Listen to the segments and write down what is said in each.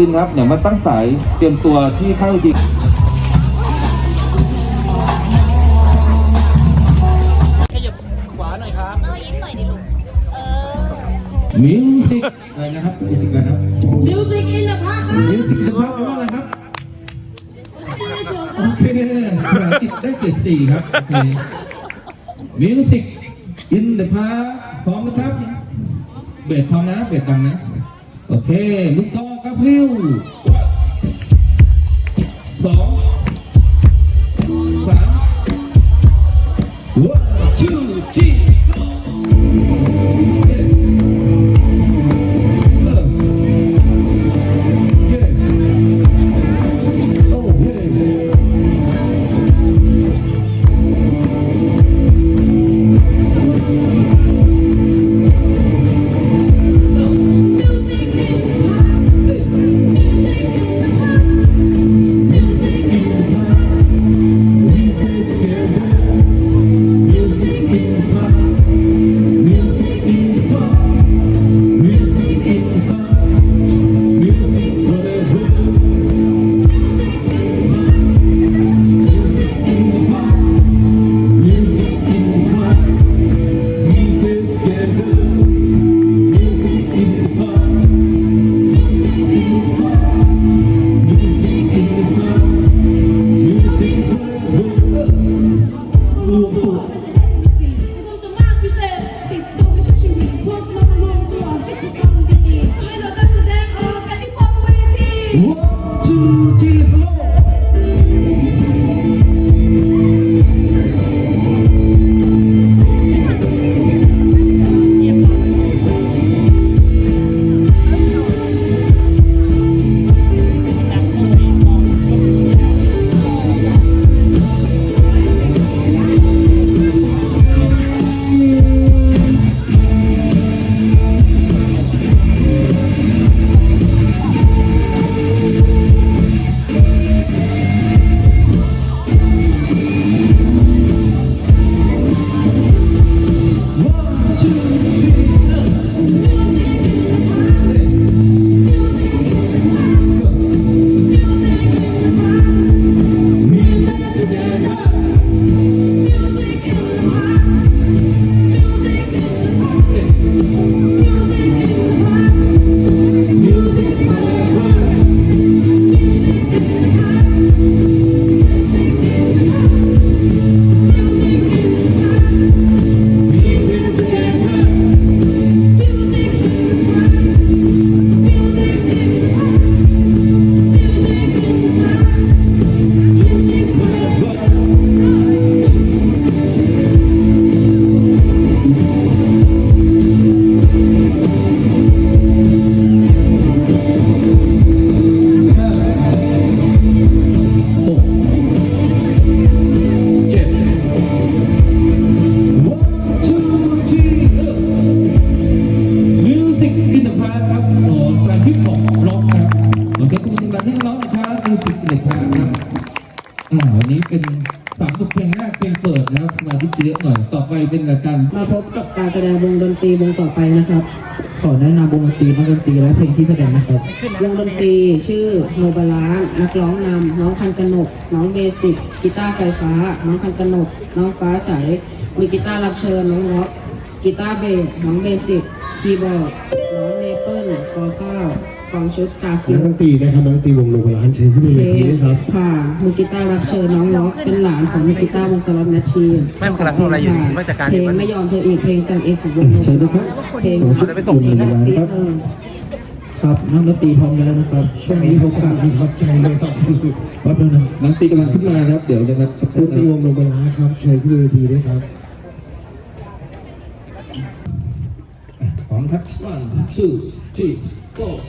ลินครับเนี่ยมาตั้งสายเตรียมตัวที่ค่ายดนตรีขยับขวาหน่อยครับยิ้มหน่อยดิลูกเออมิวสิกอะไรนะครับมิวสิกอะไรครับ Music in the park ครับมิวสิกจะพักแปลว่าอะไรครับโอเคภาษาอังกฤษได้เกรดสี่ครับโอเคมิวสิกอินเดอะพาร์พร้อมนะครับเบสพร้อมนะเบสดังนะโอ เค ลูกกองกาฟิลสอง แสดงวงดนตรีวงต่อไปนะครับ ขอแนะนำวงดนตรีนักดนตรีและเพลงที่แสดงนะครับ วงดนตรีชื่อโนบาลานนักร้องนำน้องพันกนก น้องเบสิกกีตาร์ไฟฟ้า น้องพันกนก น้องฟ้าใสมีกีตาร์รับเชิญน้องร็อกกีตาร์เบสน้องเบสิกคีย์บอร์ดน้องเมเปิลกอข้าว กองชุดกาฟินักลดนตรีนะครับนักดนตรีวงโลบาลานเชิญขึ้นบนเพเวลทีงด้วยครับผ่านมือกีตาร์รับเชิญน้องร็อกเป็นหลานของมือกีตาร์วงสล็อตแมชชีนไม่มันกำลังพูดอะไรอยู่นี่ว่าจัดการเพอลยู่งมันไม่ยอมเธออีกเพลงจังเอกของวงเชิญนะครับ เพลงเอาเดี๋ยวไปส่งอีกนะซีหนึ่งครับนักดนตรีพร้อมแล้วนะครับช่วงนี้ผมขาดครับใจเลยครับแป๊บนึงนะนักดนตรีกำลังขึ้นมานะครับ เดี๋ยวจะมานักดนตรีวงโลบาลานครับเชิญขึ้นบนเวทีด้วยครับ พร้อมครับ one two three 哦。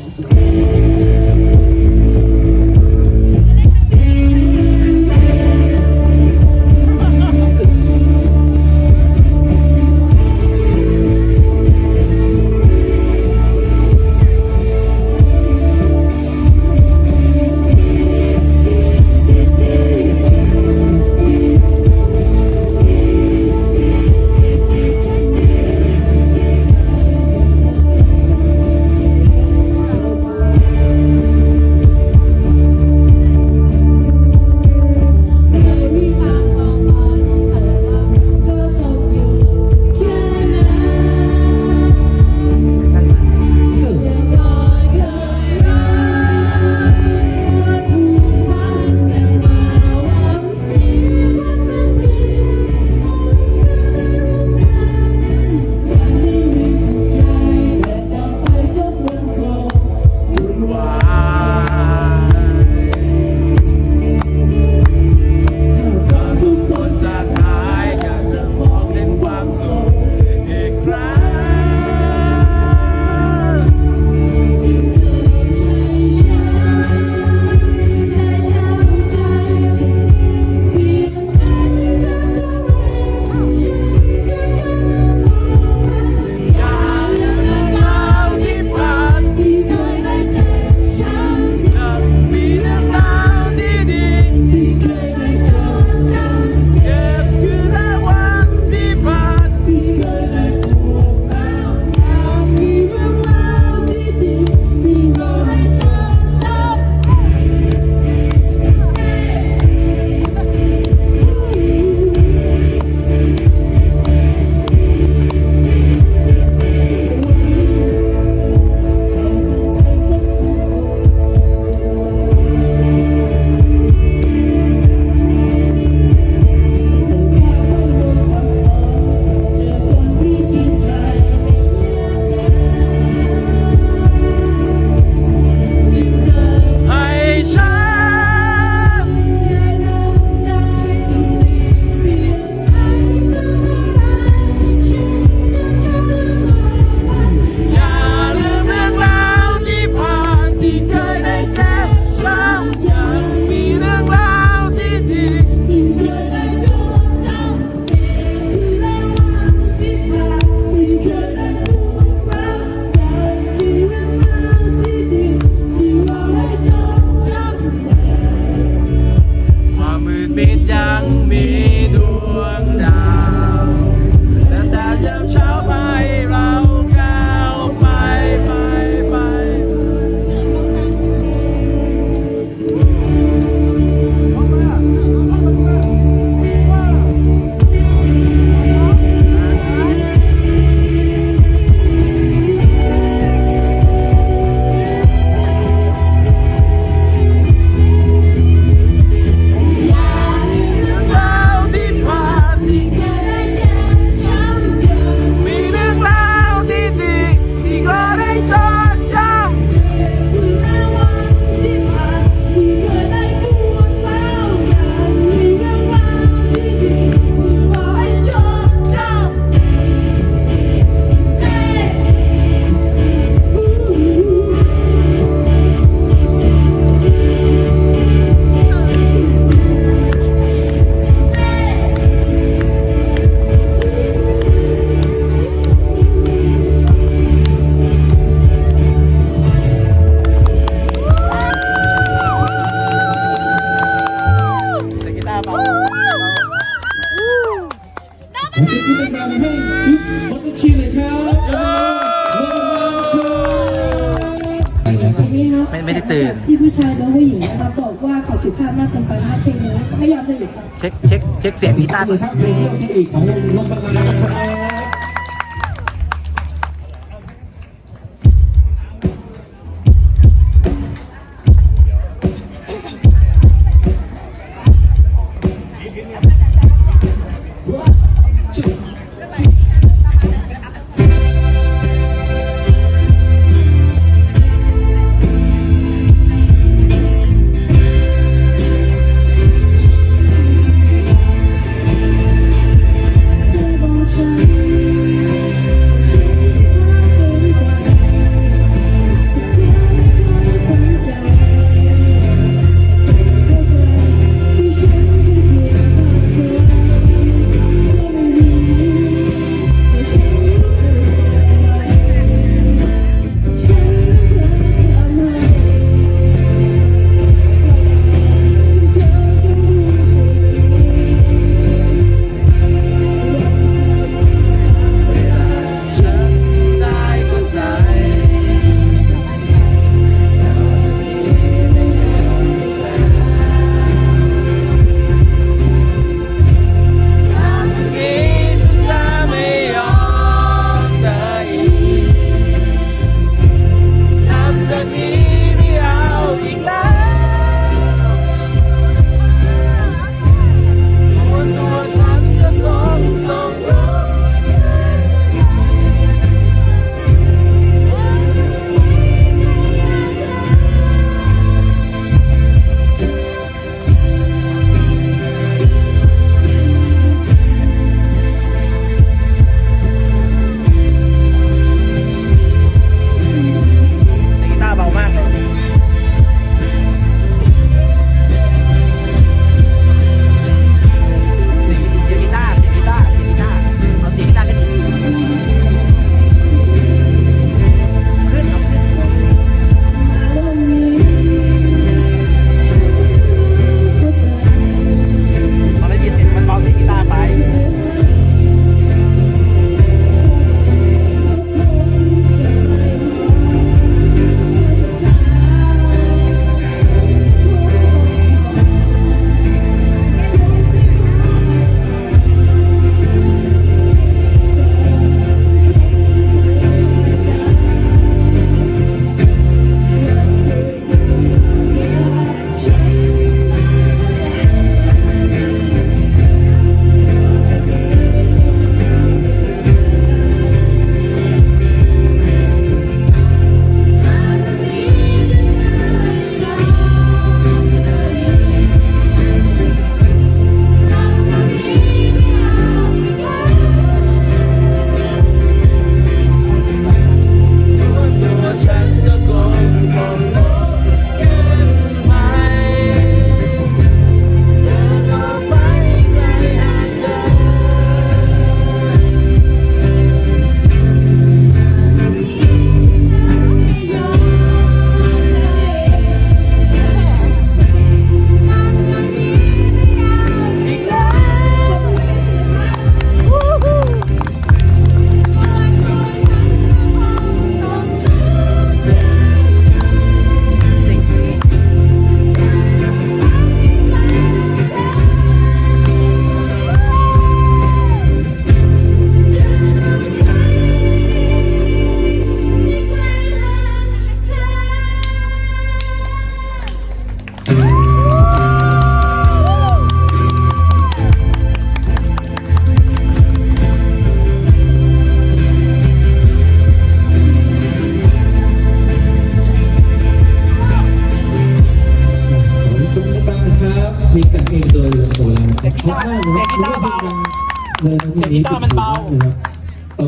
ไม่ไม่ได้ตื่น ที่ผู้ชายและผู้หญิงนะครับบอกว่าเขาผิดพลาดมากเกินไปนะครับเพลงนี้ไม่ยอมจะหยุดครับเช็คเช็คเช็คเสียงกีตาร์ขอบคุณครับเพลงเรื่องที่อีกของวงลมบรรลัยนะครับ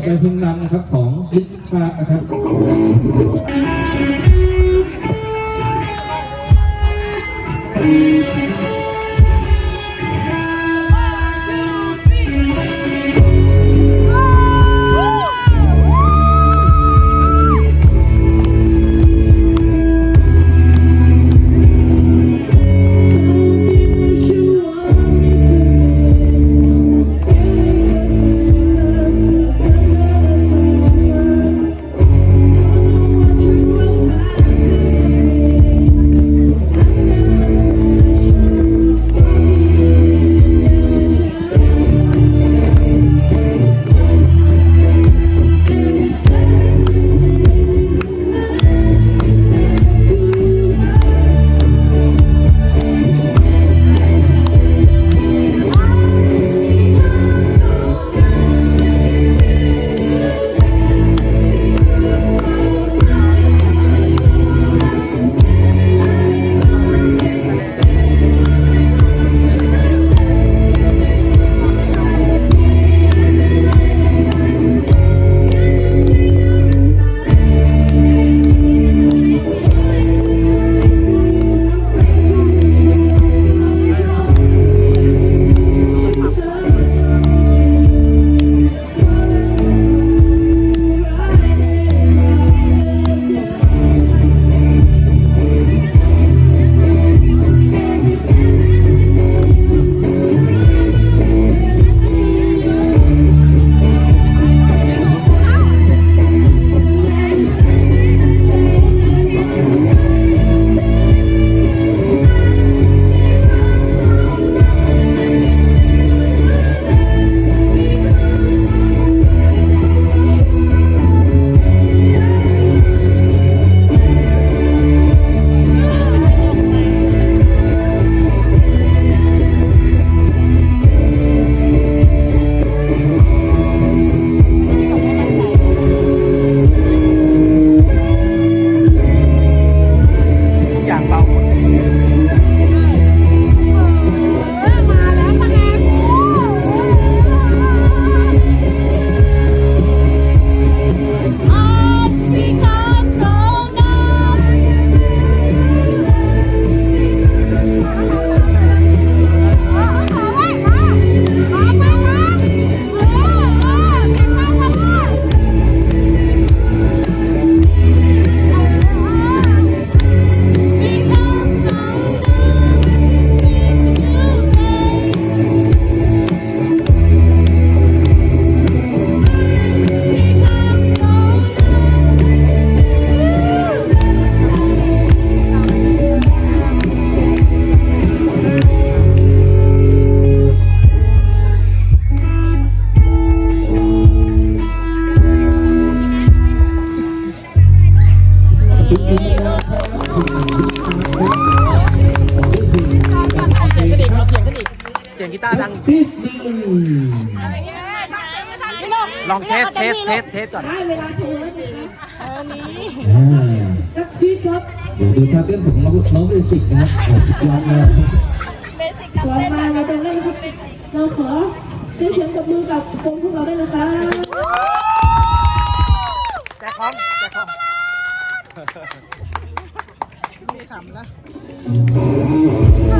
เพลงนั้นนะครับของลิปภานะครับ สเทสเทสเทสก่อน ได้เวลาโชว์แล้วนะคะอ่าสักซีครับเดี๋ยวดูท่าเต้นของน้องน้องเบสิกนะครับอ่าสุดยอดมากก่อนมาเราจะเล่นครับเราขอได้เสียงกับมือกับวงพวกเราด้วยนะคะแจ็คของแจ็คของไม่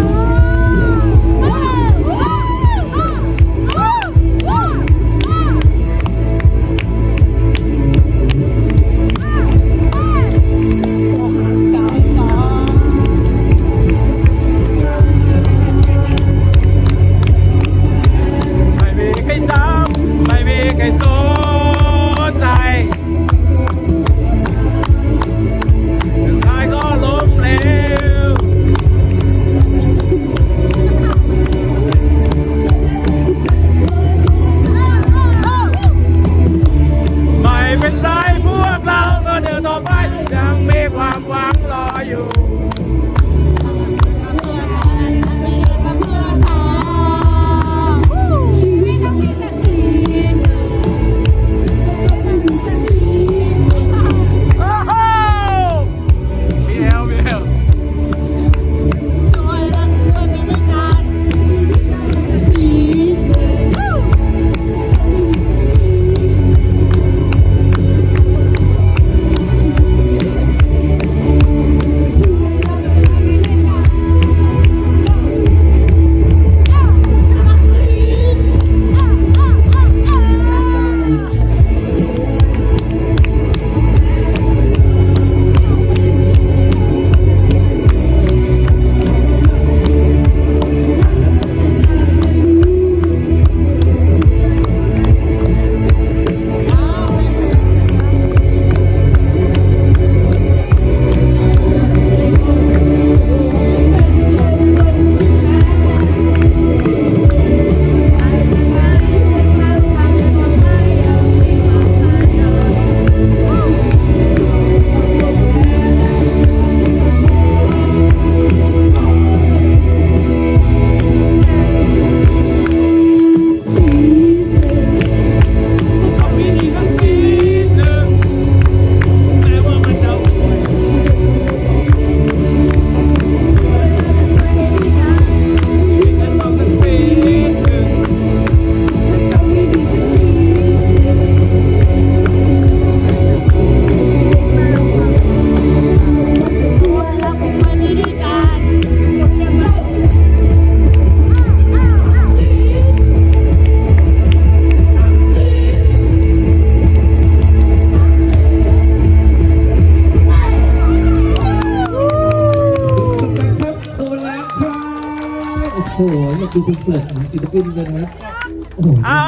โอ้โหมาดูคอนเสิร์ตของศิลปินกันนะครับโอ้โหอ้า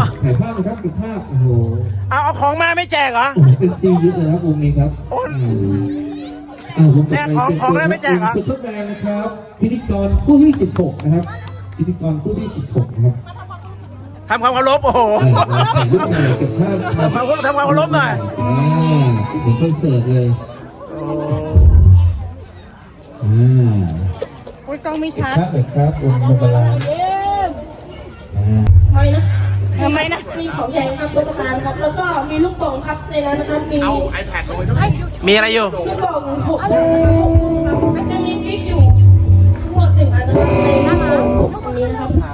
วถ่ายภาพนะครับถ่ายภาพโอ้โหเอาเอาของมาไม่แจกเหรอโอ้โหเป็นซีเยอะเลยครับวงนี้ครับโอ้ยอืมอ่าวงต่อแลกไปของเป็นของแล้วไม่แจกเหรอสุดทดแรงนะครับพิธีกรผู้ที่16นะครับพิธีกรผู้ที่16นะครับทำความเคารพโอ้โหเออเราถ่ายรูปหน่อยเก็บภาพทำความทำความเคารพหน่อยอ่าเหมือนคอนเสิร์ตเลย กล้องไม่เก็บชัดภาพหน่อยครับวงโมบาลานอ่าไม่นะทำไมนะ มีของใหญ่ครับตุ๊กตาครับ แล้วก็มีลูกโป่งครับในนั้นนะครับ มีมีอะไรอยู่ ลูกโป่งหกลูกนะครับหกลูกครับจะมีปิ๊กอยู่ทั้งหมดหนึ่งอันนะครับในลูกโป่งหกอันนี้นะครับหา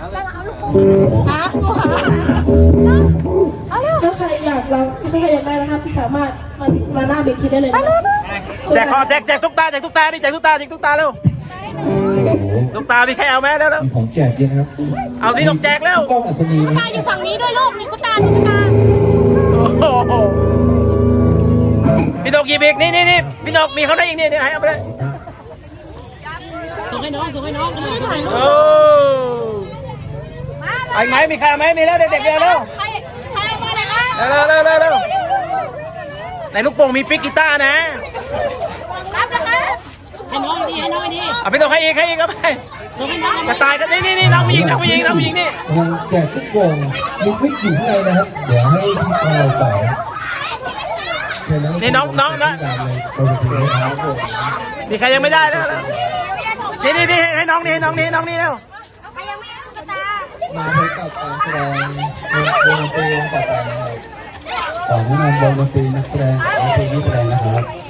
กูหาเอาเร็วถ้าใครอยากลองถ้าใครอยากได้นะครับสามารถมามาหน้าเบทีได้เลยนะครับ แจกคอแจกแจกตุ๊กตาแจกตุ๊กตาดิแจกตุ๊กตาแจกตุ๊กตาเร็วโอ้โห ตุ๊กตามีใครเอาไหมเร็วเร็วมีของแจกเยอะนะครับเอานี่ต้องแจกแล้วกล้องอัศนีตาอยู่ฝั่งนี้ด้วยลูกมีกุตาตุ๊กตาโอ้โหพี่นกหยิบอีกนี่นี่นี่พี่นกมีเขาได้อีกนี่นี่ให้เอาไปเลยส่งให้น้องส่งให้น้องโอ้ไอ้ไหมมีใครเอาไหมมีแล้วเด็กๆเร็วเร็วใครใครเอามาเลยครับเร็วเร็วเร็วเร็วในลูกโป่งมีปิกกีตาร์นะรับนะคะ ให้น้องดีให้น้องดีเอาพี่นกให้อีกให้อีกเอาไปส่งให้น้องกระต่ายกันนี่นี่นี่น้องผู้หญิงน้องผู้หญิงน้องผู้หญิงนี่กำลังแจกทุกวงมีคลิปอยู่ข้างในนะครับ เดี๋ยวให้พี่ชายต่อเชิญนี่น้องน้องนะเราจะถึงนะครับผมมีใครยังไม่ได้แล้วนี่นี่นี่ให้น้องนี่ให้น้องนี่ให้น้องนี่เร็วใครยังไม่ได้ตุ๊กตามาพบกับการแสดงวงดนตรีวงต่อไปนะครับขอแนะนำวงดนตรีนักแสดงและเพลงที่แสดงนะครับ